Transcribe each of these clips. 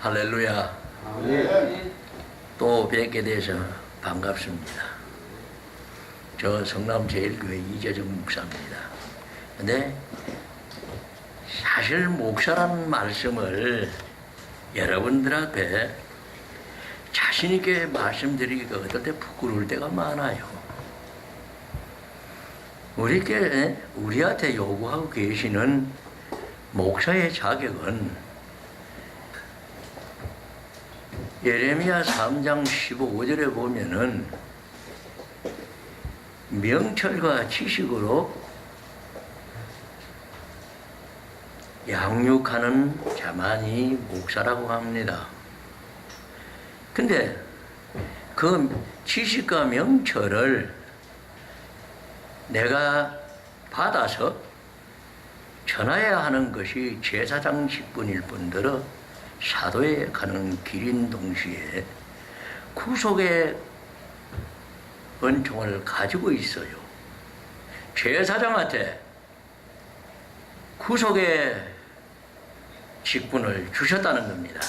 할렐루야. 또 뵙게 돼서 반갑습니다. 저 성남 제일교회 이재정 목사입니다. 근데 사실 목사라는 말씀을 여러분들 앞에 자신있게 말씀드리기가 어떨 때 부끄러울 때가 많아요. 우리께, 우리한테 요구하고 계시는 목사의 자격은 예레미야 3장 15절에 보면은 명철과 지식으로 양육하는 자만이 목사라고 합니다. 근데 그 지식과 명철을 내가 받아서 전해야 하는 것이 제사장 직분일 뿐더러 사도에 가는 길인 동시에 구속의 은총을 가지고 있어요. 제사장한테 구속의 직분을 주셨다는 겁니다.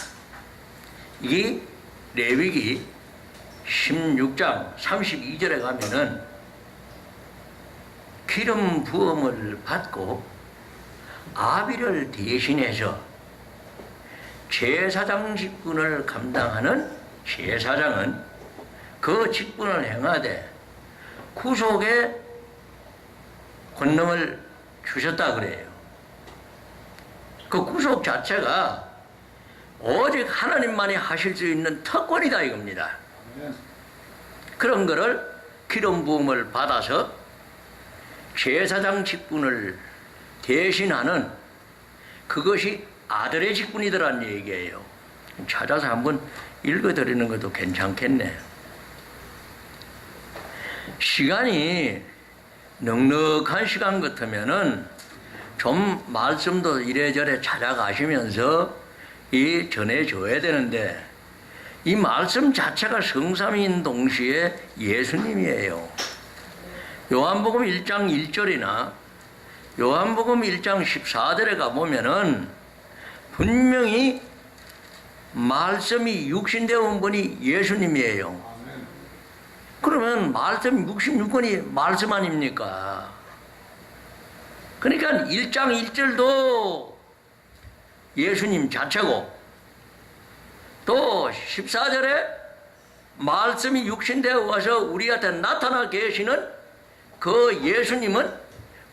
이 레위기 16장 32절에 가면은 기름 부음을 받고 아비를 대신해서 제사장 직분을 감당하는 제사장은 그 직분을 행하되 구속의 권능을 주셨다 그래요. 그 구속 자체가 오직 하나님만이 하실 수 있는 특권이다 이겁니다. 그런 거를 기름 부음을 받아서 제사장 직분을 대신하는 그것이 아들의 직분이더란 얘기예요. 찾아서 한번 읽어드리는 것도 괜찮겠네. 시간이 넉넉한 시간 같으면은 좀 말씀도 이래저래 찾아가시면서 이 전해줘야 되는데 이 말씀 자체가 성삼인 동시에 예수님이에요. 요한복음 1장 1절이나 요한복음 1장 14절에 가보면은 분명히 말씀이 육신되어 온 분이 예수님이에요. 그러면 말씀 66권이 말씀 아닙니까? 그러니까 1장 1절도 예수님 자체고 또 14절에 말씀이 육신되어 와서 우리한테 나타나 계시는 그 예수님은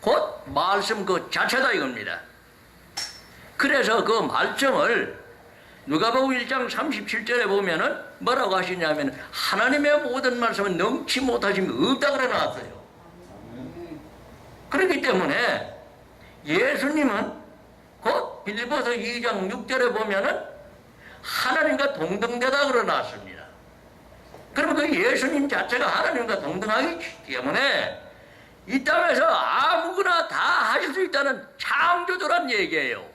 곧 말씀 그 자체다 이겁니다. 그래서 그 말씀을 누가복음 1장 37절에 보면은 뭐라고 하시냐면 하나님의 모든 말씀은 넘치 못하시면 없다 그래 놨어요. 그렇기 때문에 예수님은 곧 빌리포서 2장 6절에 보면은 하나님과 동등되다 그러 놨습니다. 그러면 그 예수님 자체가 하나님과 동등하기 때문에 이 땅에서 아무거나 다 하실 수 있다는 창조주란 얘기예요.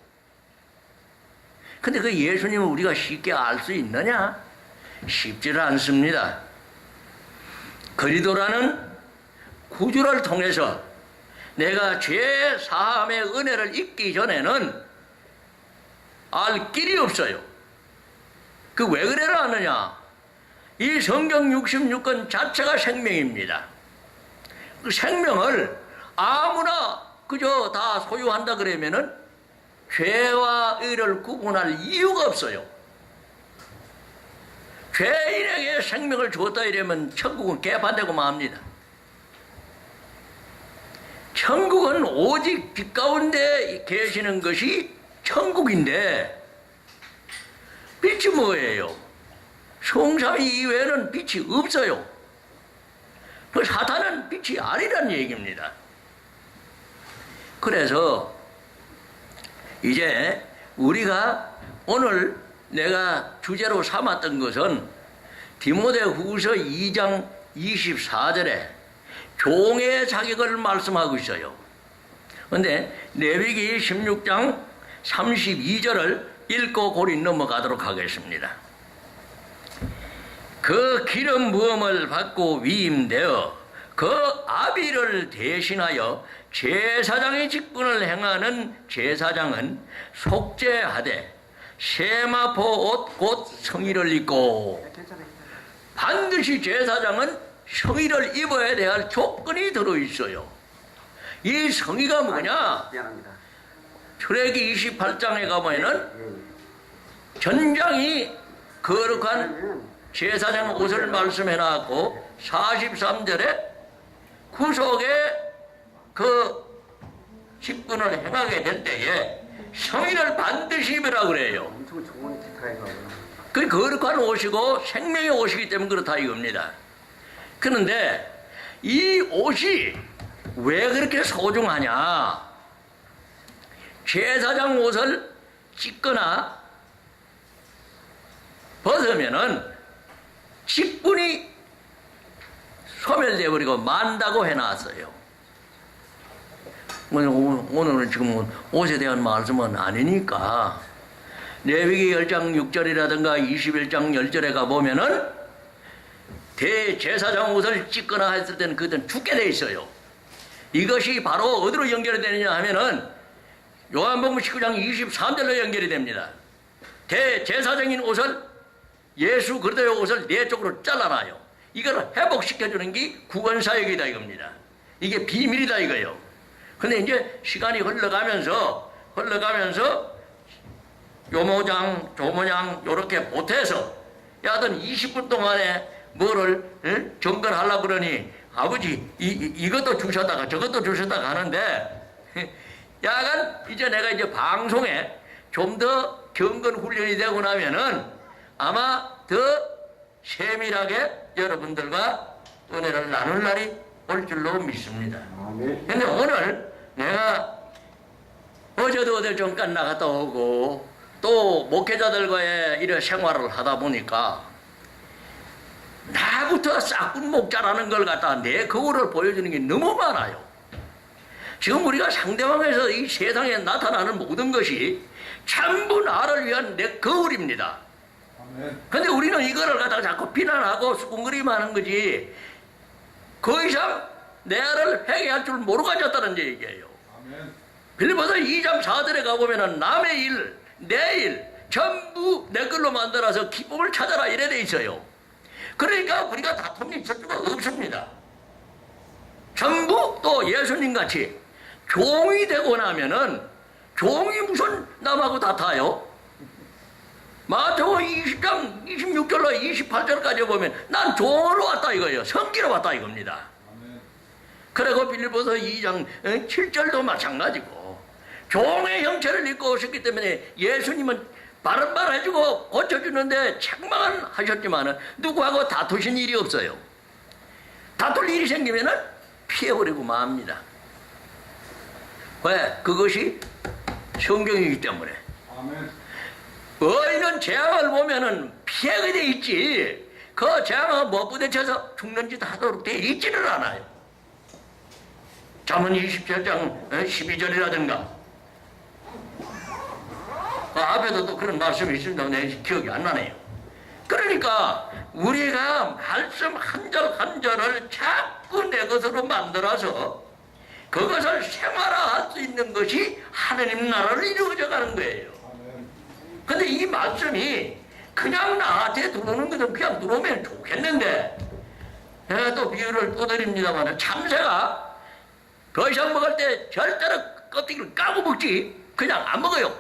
근데 그 예수님을 우리가 쉽게 알 수 있느냐? 쉽지를 않습니다. 그리도라는 구주를 통해서 내가 죄 사함의 은혜를 잊기 전에는 알 길이 없어요. 그 왜 그래라 하느냐? 이 성경 66권 자체가 생명입니다. 그 생명을 아무나 그저 다 소유한다 그러면은 죄와 의를 구분할 이유가 없어요. 죄인에게 생명을 줬다 이러면 천국은 개판되고 맙니다. 천국은 오직 빛 가운데 계시는 것이 천국인데 빛이 뭐예요? 성삼위 이외에는 빛이 없어요. 그 사탄은 빛이 아니란 얘기입니다. 그래서 이제 우리가 오늘 내가 주제로 삼았던 것은 디모데 후서 2장 24절에 종의 자격을 말씀하고 있어요. 근데 레위기 16장 32절을 읽고 고리 넘어가도록 하겠습니다. 그 기름 부음을 받고 위임되어 그 아비를 대신하여 제사장의 직분을 행하는 제사장은 속죄하되 세마포 옷 곧 성의를 입고 반드시 제사장은 성의를 입어야 될 조건이 들어 있어요. 이 성의가 뭐냐? 출애기 28장에 가보면은 예. 전장이 거룩한 제사장 옷을 말씀해 놨고 43절에 구속에 그 직분을 행하게 될 때에 성의를 반드시 입으라 그래요. 엄청 좋은. 그 거룩한 옷이고 생명의 옷이기 때문에 그렇다 이겁니다. 그런데 이 옷이 왜 그렇게 소중하냐? 제사장 옷을 찢거나 벗으면은 직분이 소멸돼 버리고 만다고 해놨어요. 오늘- 오늘은 지금 옷에 대한 말씀은 아니니까 레위기 10장 6절이라든가 21장 10절에 가보면은 대제사장 옷을 찢거나 했을 때는 그들은 죽게 돼 있어요. 이것이 바로 어디로 연결이 되느냐 하면은 요한복음 19장 23절로 연결이 됩니다. 대제사장인 옷을 예수 그리스도의 옷을 네 쪽으로 잘라놔요. 이걸 회복시켜주는 게 구원사역이다 이겁니다. 이게 비밀이다 이거요. 근데 이제 시간이 흘러가면서 흘러가면서 요모장, 조모장 요렇게 보태서 야든 20분 동안에 뭐를 응? 정건하려고 그러니 아버지 이, 이- 이것도 주셨다가 저것도 주셨다가 하는데 야간 이제 내가 이제 방송에 좀 더 경건 훈련이 되고 나면은 아마 더 세밀하게 여러분들과 은혜를 나눌 날이 올 줄로 믿습니다. 아멘. 근데 오늘 내가 어제도 어딜 잠깐 나갔다 오고 또 목회자들과의 이런 생활을 하다 보니까 나부터 싹군 목자라는 걸 갖다가 내 거울을 보여주는 게 너무 많아요. 지금 우리가 상대방에서 이 세상에 나타나는 모든 것이 전부 나를 위한 내 거울입니다. 근데 우리는 이거를 갖다가 자꾸 비난하고 수군거리만 거지 그 이상 내를 회개할 줄 모르고 앉았다는 얘기예요. 빌리보서 2장 4절에 가보면은 남의 일, 내 일, 전부 내 걸로 만들어서 기쁨을 찾아라 이래 돼 있어요. 그러니까 우리가 다툼이 있을 수가 없습니다. 전부 또 예수님 같이 종이 되고 나면은 종이 무슨 남하고 다타요? 마태복음 20장 26절로 28절까지 보면 난 종으로 왔다 이거예요. 성기로 왔다 이겁니다. 그리고 빌리보서 2장 7절도 마찬가지고 종의 형체를 입고 오셨기 때문에 예수님은 바른 말 해주고 고쳐주는데 책망은 하셨지만 누구하고 다투신 일이 없어요. 다툴 일이 생기면 피해버리고 맙니다. 왜? 그것이 성경이기 때문에. 어이는 재앙을 보면은 피해가 돼 있지. 그 재앙은 못 부딪혀서 죽는 짓 하도록 돼 있지는 않아요. 잠언 27장 12절이라든가 그 앞에도 또 그런 말씀이 있습니다. 내 기억이 안 나네요. 그러니까 우리가 말씀 한 절 한 절을 자꾸 내 것으로 만들어서 그것을 생활화할 수 있는 것이 하나님 나라를 이루어져 가는 거예요. 근데 이 말씀이 그냥 나한테 들어오는 것은 그냥 들어오면 좋겠는데 제가 또 비유를 또 드립니다만 참새가 더 이상 먹을 때 절대로 껍데기를 까고 먹지 그냥 안 먹어요.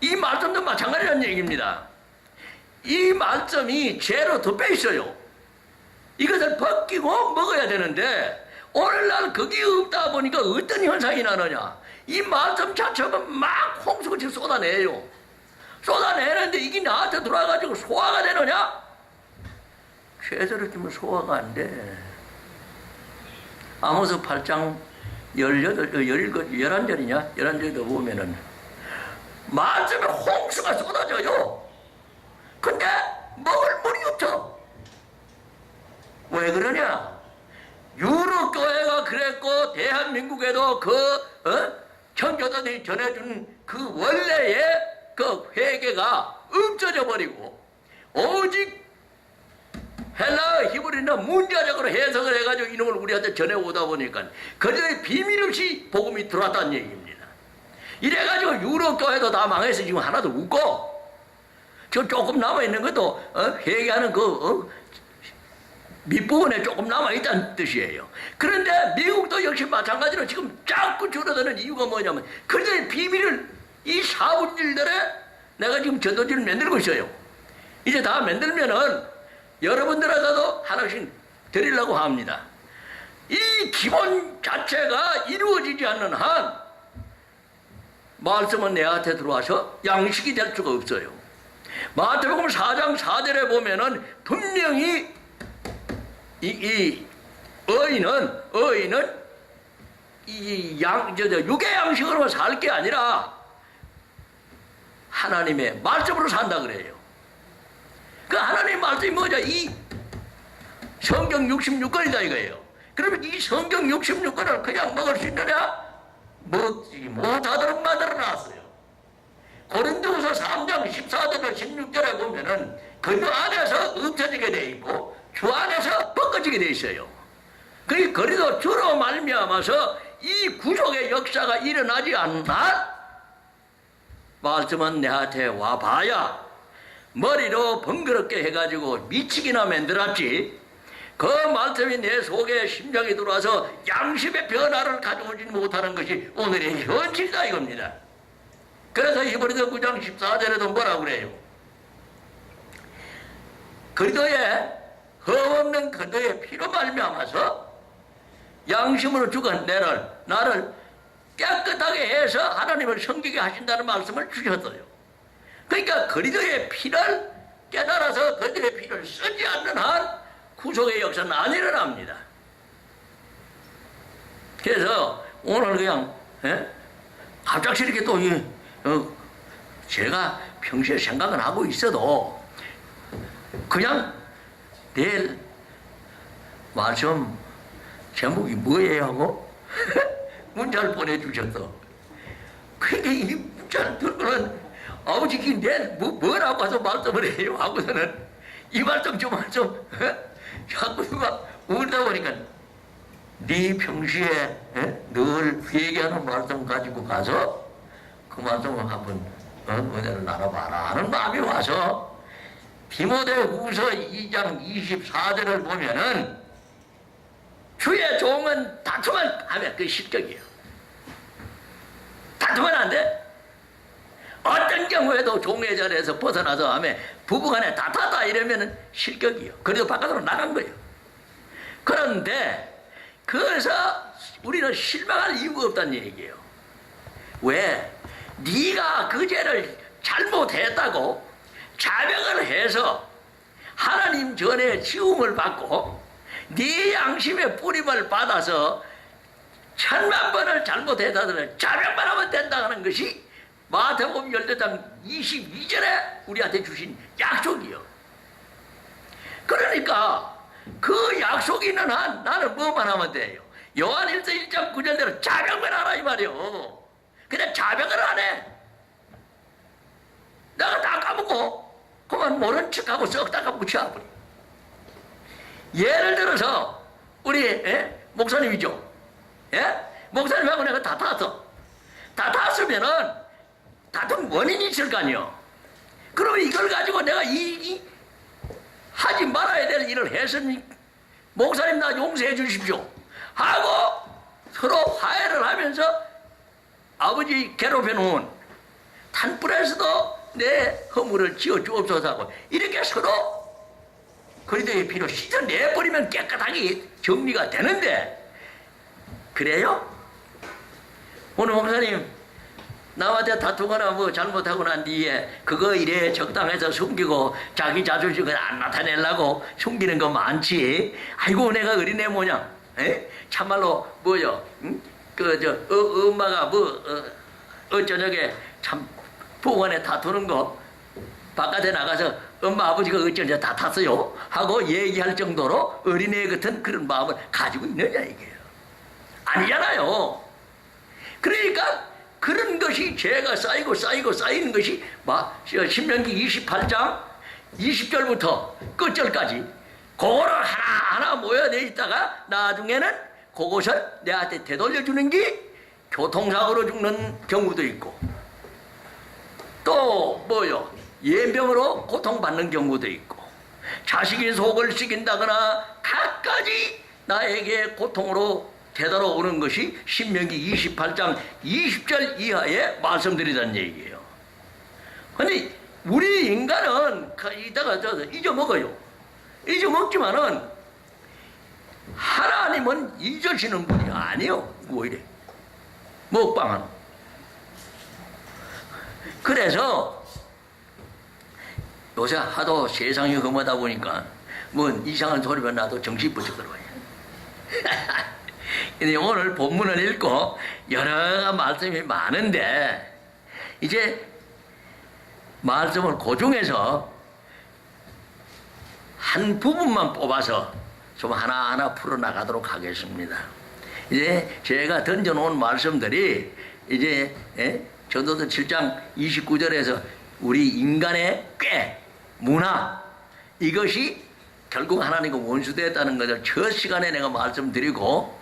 이 말씀도 마찬가지라는 얘기입니다. 이 말씀이 죄로 덮여 있어요. 이것을 벗기고 먹어야 되는데 오늘날 그게 없다 보니까 어떤 현상이 나느냐? 이 말씀 자체가 막 홍수같이 쏟아내요. 쏟아내는데 이게 나한테 들어와가지고 소화가 되느냐? 최저로 치면 소화가 안 돼. 아모스 8장 18, 17, 11절이냐? 11절도 보면은 말씀에 홍수가 쏟아져요. 근데 먹을 물이 없죠. 왜 그러냐? 유럽 교회가 그랬고 대한민국에도 그 어? 청교도들이 전해준 그 원래의 그 회개가 없어져 버리고 오직 헬라 히브리나 문자적으로 해석을 해가지고 이놈을 우리한테 전해오다 보니까 그들의 비밀 없이 복음이 들어왔다는 얘기입니다. 이래가지고 유럽 교회도 다 망해서 지금 하나도 없고 저 조금 남아 있는 것도 어, 회개하는 그 어, 밑부분에 조금 남아 있다는 뜻이에요. 그런데 미국도 역시 마찬가지로 지금 자꾸 줄어드는 이유가 뭐냐면 그들의 비밀을 이 사분일들에 내가 지금 전도지를 만들고 있어요. 이제 다 만들면은 여러분들한테도 하나씩 드리려고 합니다. 이 기본 자체가 이루어지지 않는 한 말씀은 내한테 들어와서 양식이 될 수가 없어요. 마태복음 4장 4절에 보면은 분명히 이, 이 어인은 어인은 이 양저 육의 양식으로만 살게 아니라 하나님의 말씀으로 산다 그래요. 그 하나님 말씀이 뭐냐? 이 성경 66권이다 이거예요. 그러면 이 성경 66권을 그냥 먹을 수 있느냐? 먹지 못하도록 만들어 놨어요. 고린도후서 3장 14절과 16절에 보면은 그 안에서 없어지게 돼 있고 주 안에서 벗겨지게 돼 있어요. 그 그리도 주로 말미암아서 이 구속의 역사가 일어나지 않나 말씀은 내한테 와봐야 머리로 번거롭게 해가지고 미치기나 만들었지 그 말씀이 내 속에 심장에 들어와서 양심의 변화를 가져오지 못하는 것이 오늘의 현실이다 이겁니다. 그래서 이번에도 9장 14절에도 뭐라고 그래요? 그리도에 흠없는 그도의 피로 말미암아서 양심으로 죽은 내를 나를 깨끗하게 해서 하나님을 섬기게 하신다는 말씀을 주셨어요. 그러니까 그리도의 피를 깨달아서 그들의 피를 쓰지 않는 한 구속의 역사는 안 일어납니다. 그래서 오늘 그냥 예? 갑작스럽게 또 이, 어, 제가 평소에 생각은 하고 있어도 그냥 내일 말씀 제목이 뭐예요 하고 문자를 보내주셨어. 그게 이 문자를 들고는 아버지 이게 내일 뭐, 뭐라고 해서 말씀을 해요 하고서는 이 말씀 좀 좀, 어? 자꾸 누가 울다 보니까 네 평시에 예? 늘 회개하는 말씀 가지고 가서 그 말씀을 한번 어? 은혜를 나눠봐라 하는 마음이 와서 디모데 후서 2장 24절을 보면은 주의 종은 다투만 하면 그 실격이에요. 다투면 안 돼. 어떤 경우에도 종의 자리에서 벗어나서 하면 부부간에 다투다 이러면은 실격이요. 그래도 바깥으로 나간 거예요. 그런데 그래서 우리는 실망할 이유가 없다는 얘기예요. 왜? 네가 그 죄를 잘못했다고 자백을 해서 하나님 전에 지음을 받고 네 양심의 뿌림을 받아서 천만 번을 잘못했다더니 자백만 하면 된다는 것이 마태복음 18장 22절에 우리한테 주신 약속이요. 그러니까 그 약속이 있는 한 나는 뭐만 하면 돼요. 요한일서 1장 9절대로 자백만 하라 이 말이요. 근데 자백을 안 해. 내가 다 까먹고 그만 모른 척하고 썩다가 묻혀버려. 예를 들어서 우리 예? 목사님이죠. 예? 목사님하고 내가 다 탔어. 다 탔으면은 다툰 원인이 있을 거 아니요. 그럼 이걸 가지고 내가 이, 이 하지 말아야 될 일을 했으니 목사님 나 용서해 주십시오 하고 서로 화해를 하면서 아버지 괴롭혀 놓은 탄불에서도 내 허물을 지어 주옵소서 하고 이렇게 서로 그리도의 피로 씻어내버리면 깨끗하게 정리가 되는데 그래요? 오늘 목사님 나한테 다투거나 뭐 잘못하고 난 뒤에 그거 이래 적당해서 숨기고 자기 자존심을 안 나타내려고 숨기는 거 많지. 아이고 내가 어린애 모양. 에? 참말로 뭐요? 응? 그저 어, 엄마가 뭐 어, 어 저녁에 참 부관에 다투는 거 바깥에 나가서 엄마 아버지가 어쩌냐 다 탔어요 하고 얘기할 정도로 어린애 같은 그런 마음을 가지고 있느냐 이게요. 아니잖아요. 그러니까 그런 것이 죄가 쌓이고 쌓이고 쌓이는 것이 막 신명기 28장 20절부터 끝절까지 그거를 하나하나 모여내 있다가 나중에는 그것을 내한테 되돌려주는 게 교통사고로 죽는 경우도 있고 또 뭐요 예병으로 고통받는 경우도 있고 자식이 속을 썩인다거나 갖가지 나에게 고통으로 되돌아오는 것이 신명기 28장 20절 이하에 말씀드리던 얘기예요. 근데 우리 인간은 그 이따가 저 잊어먹어요. 잊어먹지만은 하나님은 잊으시는 분이 아니요. 뭐 이래. 먹방은. 그래서 요새 하도 세상이 험하다 보니까 뭐 이상한 소리만 나도 정신 부쩍 들어와요. 근데 오늘 본문을 읽고 여러 말씀이 많은데 이제 말씀을 그 중에서 한 부분만 뽑아서 좀 하나하나 풀어나가도록 하겠습니다. 이제 제가 던져놓은 말씀들이 이제 예? 전도서 7장 29절에서 우리 인간의 꾀, 문화 이것이 결국 하나님과 원수되었다는 것을 첫 시간에 내가 말씀드리고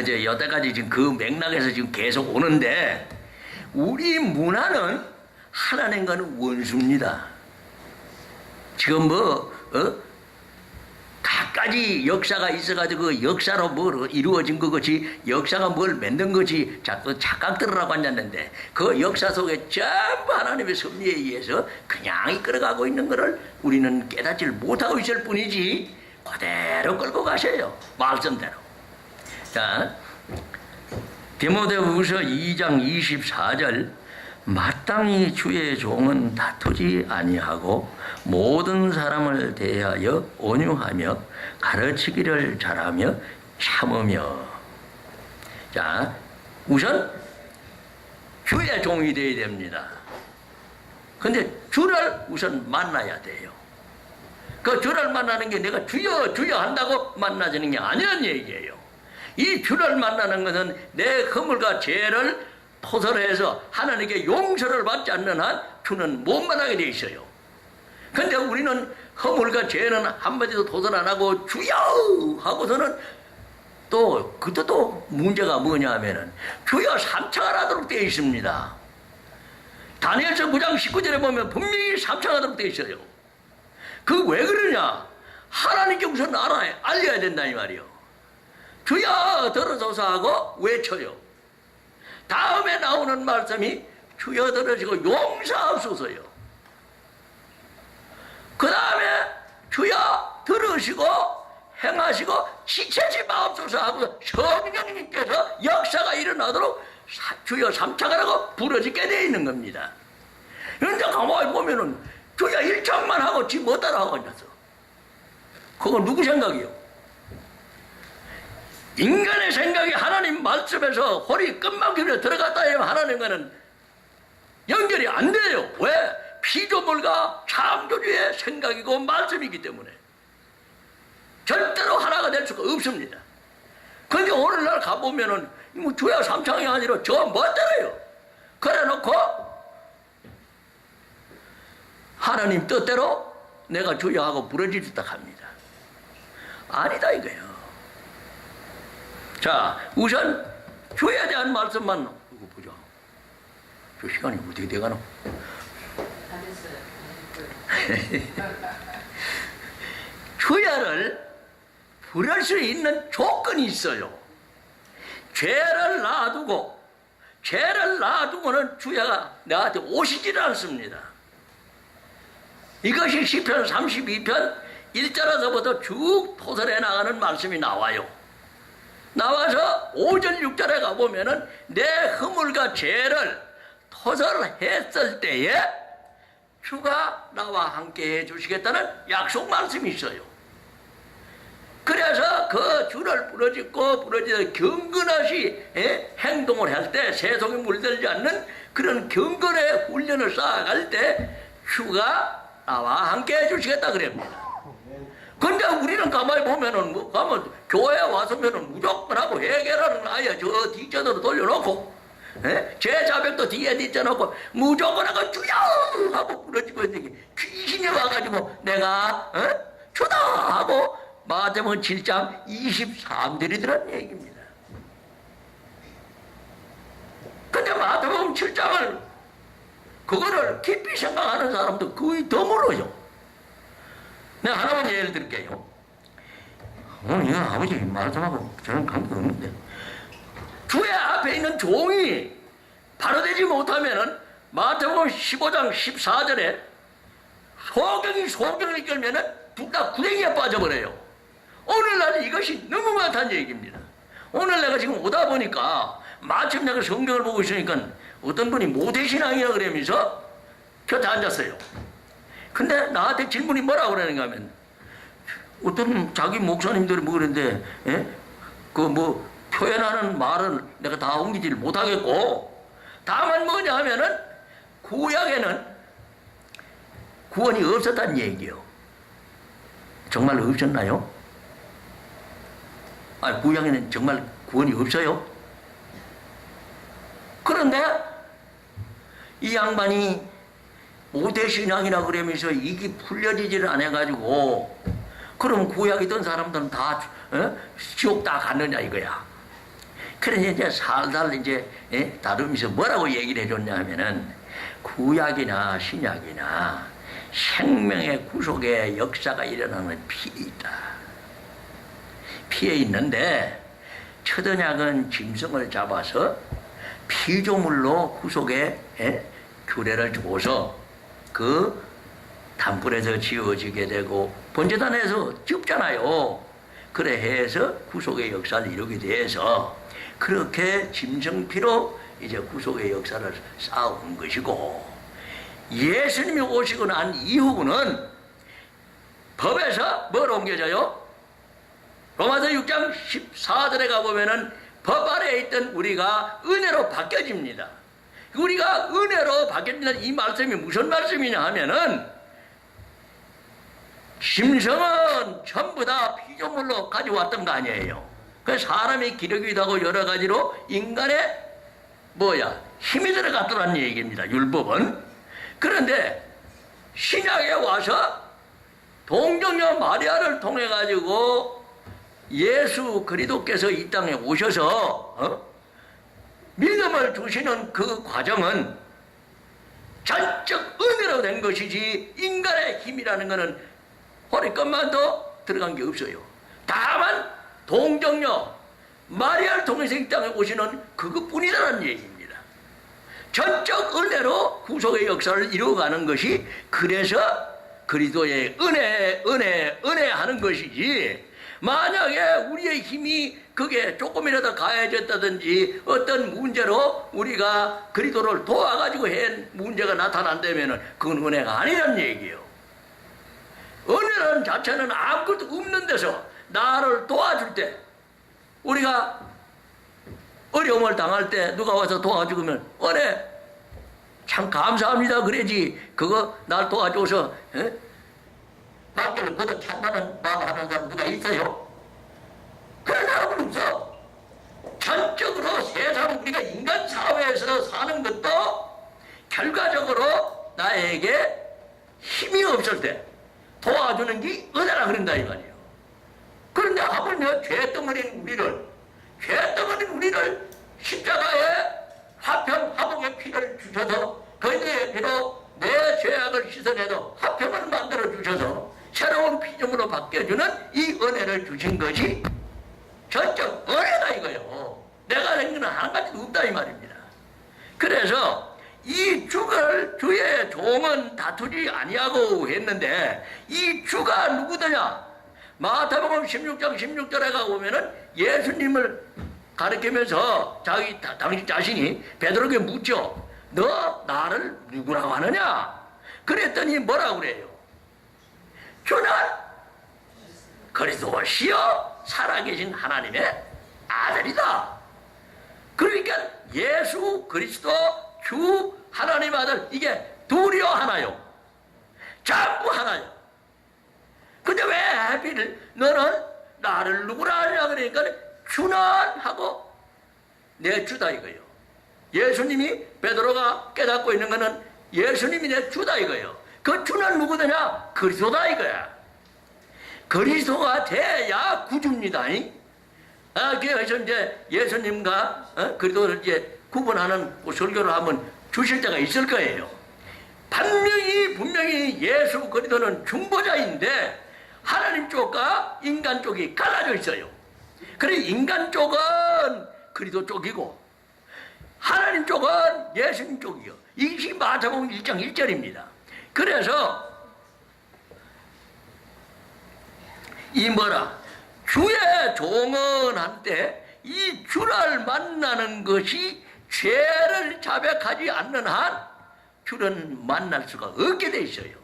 이제 여태까지 지금 그 맥락에서 지금 계속 오는데 우리 문화는 하나님과는 원수입니다. 지금 뭐 어? 갖가지 역사가 있어가지고 그 역사로 뭘 이루어진 것이 역사가 뭘 만든 것이 자꾸 착각들으라고 앉았는데 그 역사 속에 전부 하나님의 섭리에 의해서 그냥 이끌어가고 있는 것을 우리는 깨닫지를 못하고 있을 뿐이지 그대로 끌고 가셔요. 말씀대로. 자 디모데후서 2장 24절 마땅히 주의 종은 다투지 아니하고 모든 사람을 대하여 온유하며 가르치기를 잘하며 참으며 자 우선 주의 종이 되어야 됩니다. 근데 주를 우선 만나야 돼요. 그 주를 만나는 게 내가 주여 주여 한다고 만나지는 게 아니란 얘기예요. 이 주를 만나는 것은 내 허물과 죄를 토설해서 하나님께 용서를 받지 않는 한 주는 못 만나게 돼 있어요. 근데 우리는 허물과 죄는 한마디도 도전 안 하고 주여 하고서는 또또 문제가 뭐냐 하면은 주여 삼창을 하도록 되어 있습니다. 다니엘서 9장 19절에 보면 분명히 삼창하도록 되어 있어요. 그 왜 그러냐? 하나님께 우선 알아야, 알려야 된다 이 말이요. 주여 들어서서 하고 외쳐요. 다음에 나오는 말씀이 주여 들으시고 용서하소서요. 그 다음에 주여 들으시고 행하시고 지체지 마옵소서 하고 성령님께서 역사가 일어나도록 사- 주여 삼창하라고 부러지게 되어 있는 겁니다. 그런데 가만히 보면은 주여 일창만 하고 지못 따라하고 앉았어. 그건 누구 생각이요? 인간의 생각이 하나님 말씀에서 허리 끝만큼에 들어갔다 하면 하나님과는 연결이 안 돼요. 왜? 피조물과 창조주의 생각이고 말씀이기 때문에 절대로 하나가 될 수가 없습니다. 그런데 오늘날 가보면은 뭐 주야 삼창이 아니라 저 멋대로요. 그래 놓고 하나님 뜻대로 내가 주야 하고 부러지겠다 합니다. 아니다 이거예요. 자, 우선 주에 대한 말씀만 이거 보자. 저 시간이 어떻게 돼가노? 주야를 부를 수 있는 조건이 있어요. 죄를 놔두고 죄를 놔두고는 주야가 나한테 오시질 않습니다. 이것이 시편 32편 1절에서부터 쭉 토설해 나가는 말씀이 나와요. 나와서 5절 6절에 가보면은 내 허물과 죄를 토설했을 때에 주가 나와 함께 해주시겠다는 약속 말씀이 있어요. 그래서 그 주를 부러짓고 부러지는 경건하시 예? 행동을 할 때 세속에 물들지 않는 그런 경건의 훈련을 쌓아갈 때 주가 나와 함께 해주시겠다 그럽니다. 근데 우리는 가만히 보면은 뭐 가면 교회 와서면은 무조건 하고 해결하는 아예 저 뒷전으로 돌려놓고 예? 제 자백도 뒤에 뒷전놓고 무조건 하고 주여 하고 부러지고 있는 게 귀신이 와가지고 내가 어? 주다 하고 마태복음 7장 23절이더란 얘기입니다. 근데 마태복음 7장을 그거를 깊이 생각하는 사람도 거의 드물어요. 내가 하나만 예를 들게요. 오늘 이거 아버지 말씀하고 저는 관계가 없는데 주의 앞에 있는 종이 바로 되지 못하면은 마태복음 15장 14절에 소경이 소경을 끌면은 둘 다 구덩이에 빠져버려요. 오늘날 이것이 너무 많다는 얘기입니다. 오늘 내가 지금 오다 보니까 마침 내가 성경을 보고 있으니까 어떤 분이 모태신앙이라 그러면서 곁에 앉았어요. 근데 나한테 질문이 뭐라고 그러는가 하면 어떤 자기 목사님들이 뭐 그러는데 그 뭐 표현하는 말을 내가 다 옮기지를 못하겠고 다만 뭐냐 하면은 구약에는 구원이 없었다는 얘기요. 정말 없었나요? 아, 구약에는 정말 구원이 없어요? 그런데 이 양반이 모태신앙이라 그러면서 이게 풀려지지를 않아 가지고 그럼 구약이던 사람들은 다 어? 지옥 다 갔느냐 이거야. 그래서 이제 살살 이제 예? 다루면서 뭐라고 얘기를 해줬냐 하면은 구약이나 신약이나 생명의 구속의 역사가 일어나는 피에 있다. 피에 있는데 첫 언약은 짐승을 잡아서 피조물로 구속의 예? 규례를 주고서 그 단불에서 지어지게 되고 번제단에서 찍잖아요. 그래 해서 구속의 역사를 이루게 돼서 그렇게 짐승피로 이제 구속의 역사를 쌓아온 것이고 예수님이 오시고 난 이후는 법에서 뭘 옮겨져요? 로마서 6장 14절에 가보면은 법 아래에 있던 우리가 은혜로 바뀌어집니다. 우리가 은혜로 바뀌어진다는 이 말씀이 무슨 말씀이냐 하면은 심성은 전부 다 피조물로 가져왔던 거 아니에요. 그 사람의 기력이기도 하고 여러 가지로 인간의 뭐야 힘이 들어갔더라는 얘기입니다. 율법은. 그런데 신약에 와서 동정녀 마리아를 통해 가지고 예수 그리스도께서 이 땅에 오셔서 어? 믿음을 주시는 그 과정은 전적 은혜로 된 것이지 인간의 힘이라는 것은 허리끝만도 들어간 게 없어요. 다만 동정녀 마리아를 통해서 이 땅에 오시는 그것뿐이라는 얘기입니다. 전적 은혜로 구속의 역사를 이루어가는 것이 그래서 그리스도의 은혜, 은혜, 은혜 하는 것이지 만약에 우리의 힘이 그게 조금이라도 가해졌다든지 어떤 문제로 우리가 그리스도를 도와가지고 한 문제가 나타난다면 그건 은혜가 아니란 얘기예요. 은혜라는 자체는 아무것도 없는 데서 나를 도와줄 때 우리가 어려움을 당할 때 누가 와서 도와주면 은혜 참 감사합니다 그래지 그거 날 도와줘서 에? 밖을 걷어 찬다는 말 하는 사람 누가 있어요? 그런 사람은 없어 전적으로 세상 우리가 인간 사회에서 사는 것도 결과적으로 나에게 힘이 없을 때 도와주는 게 은혜라 그런다 이 말이에요. 그런데 하물며 죄덩어리인 우리를 죄덩어리인 우리를 십자가에 화평 화복의 피를 주셔서 그의 피로 내 죄악을 씻어내도 화평을 만들어 주셔서 새로운 피조물로 바뀌어주는 이 은혜를 주신 것이 전적 은혜다 이거요. 내가 생기는 한 가지도 없다 이 말입니다. 그래서 이 주를 주의 종은 다투지 아니하고 했는데 이 주가 누구더냐? 마태복음 16장 16절에 가 보면은 예수님을 가리키면서 자기 다- 당신 자신이 베드로에게 묻죠. 너 나를 누구라고 하느냐? 그랬더니 뭐라고 그래요? 주는 그리스도시여 살아계신 하나님의 아들이다. 그러니까 예수 그리스도 주 하나님 아들 이게 둘이요 하나요? 전부 하나요. 근데 왜 하필 너는 나를 누구라 하냐 그러니까 주는 하고 내 주다 이거요. 예수님이 베드로가 깨닫고 있는 것은 예수님이 내 주다 이거요. 그 주는 누구더냐? 그리스도다 이거야. 그리스도가 돼야 구주입니다. 아, 그래서 이제 예수님과 어? 그리스도를 이제 구분하는 그 설교를 하면 주실 때가 있을 거예요. 분명히 분명히 예수 그리스도는 중보자인데 하나님 쪽과 인간 쪽이 갈라져 있어요. 그래 인간 쪽은 그리스도 쪽이고 하나님 쪽은 예수님 쪽이요. 이것이 마태복음 1장 1절입니다. 그래서 이 뭐라 주의 종은 한때 이 주를 만나는 것이 죄를 자백하지 않는 한 주는 만날 수가 없게 돼 있어요.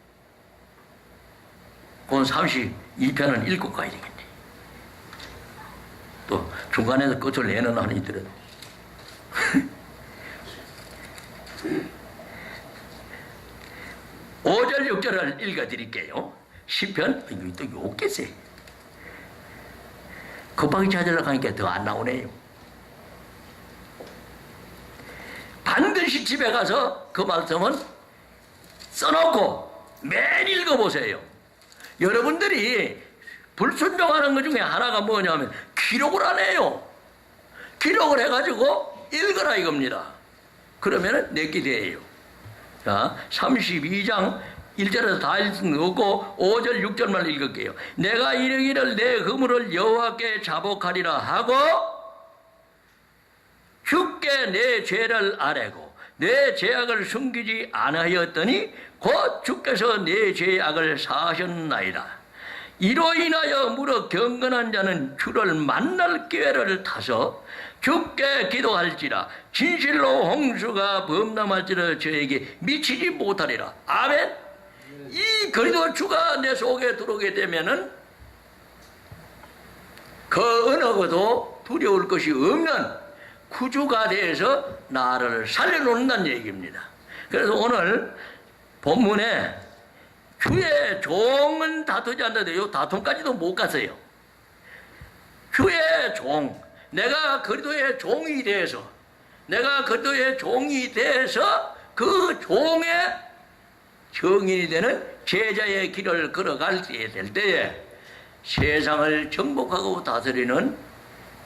그건 32편은 읽고 가야 되겠네. 또 중간에서 끝을 내는 한이 있더라도. 오절육절을 읽어드릴게요. 10편, 이거 또 욕겠어요. 급하게 찾으러 가니까 더 안 나오네요. 반드시 집에 가서 그 말씀은 써놓고 매일 읽어보세요. 여러분들이 불순종하는 것 중에 하나가 뭐냐면 기록을 안 해요. 기록을 해가지고 읽어라 이겁니다. 그러면 내게 돼요. 자, 32장 1절에서 다 읽는 거고 5절 6절만 읽을게요. 내가 이르기를 내 허물을 여호와께 자복하리라 하고 주께 내 죄를 아뢰고 내 죄악을 숨기지 아니하였더니 곧 주께서 내 죄악을 사하셨나이다. 이로 인하여 무릇 경건한 자는 주를 만날 기회를 타서 주께 기도할지라 진실로 홍수가 범람할지라 저에게 미치지 못하리라. 아멘. 이 그리도 주가 내 속에 들어오게 되면은 그 어느 것도 두려울 것이 없는 구주가 돼서 나를 살려놓는다는 얘기입니다. 그래서 오늘 본문에 주의 종은 다투지 않는데 요 다툼까지도 못 갔어요. 주의 종, 내가 그리도의 종이 돼서 내가 그리도의 종이 돼서 그 종의 정인이 되는 제자의 길을 걸어갈 때에 될 때에 세상을 정복하고 다스리는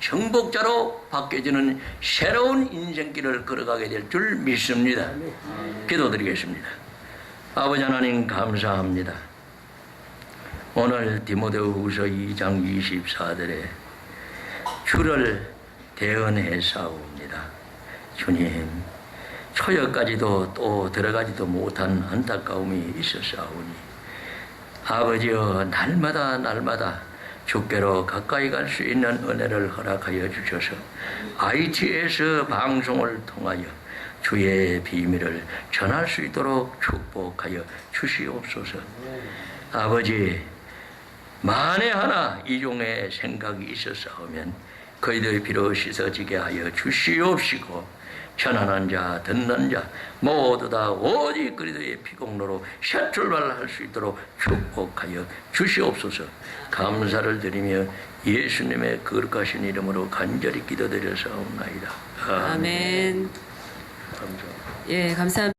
정복자로 바뀌어지는 새로운 인생길을 걸어가게 될 줄 믿습니다. 기도드리겠습니다. 아버지 하나님 감사합니다. 오늘 디모데후서 2장 24절에 주를 대언해 싸웁니다. 주님, 초여까지도 또 들어가지도 못한 안타까움이 있었사오니 아버지여 날마다 날마다 주께로 가까이 갈 수 있는 은혜를 허락하여 주셔서 ITS 방송을 통하여 주의 비밀을 전할 수 있도록 축복하여 주시옵소서. 아버지, 만에 하나 이종의 생각이 있었사오면 그이들의 피로 씻어지게 하여 주시옵시고 편안한 자, 듣는 자 모두 다 오직 그리스도의 피공로로 새 출발할 수 있도록 축복하여 주시옵소서. 감사를 드리며 예수님의 거룩하신 이름으로 간절히 기도드려서 옵나이다. 아멘. 감사합니다. 예, 감사합니다.